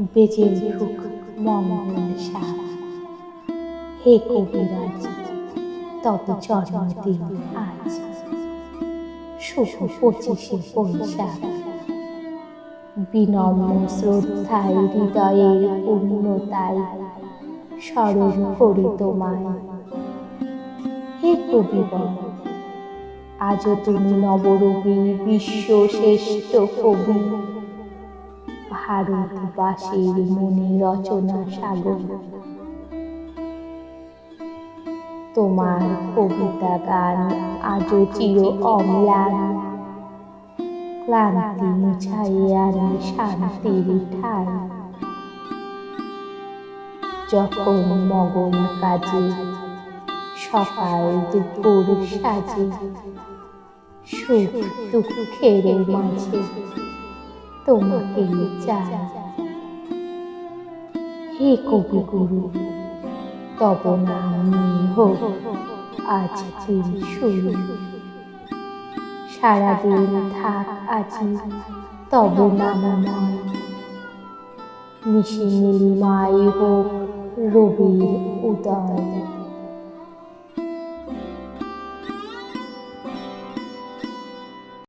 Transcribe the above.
বেজে উঠুক মঙ্গল সার। হে কবিরাজ, তব জন্মদিন আজ। শুভ পঁচিশে বৈশাখ। বিনম্র শ্রদ্ধায় হৃদয়ের পূর্ণতায় স্মরণ করি তোমায়। হে কবিবর আজও তুমি নবরূপী বিশ্ব শ্রেষ্ঠ কবি। ভারতবাসীর মনে রচনা সাগর। তোমার কবিতা গান আজও চির অম্লান। ক্লান্তি মুছাইয়ে শান্তির ঠাই যখন মগন কাজে সকাল দুপুর সাজে, সুখ দুঃখের মাঝে তোমাকে চাই হে কবি গুরু, তব আজ শুরু। সারাদিন থাক আজি, তব নামময় নিশি নীলিমাই হোক রবির উদয়।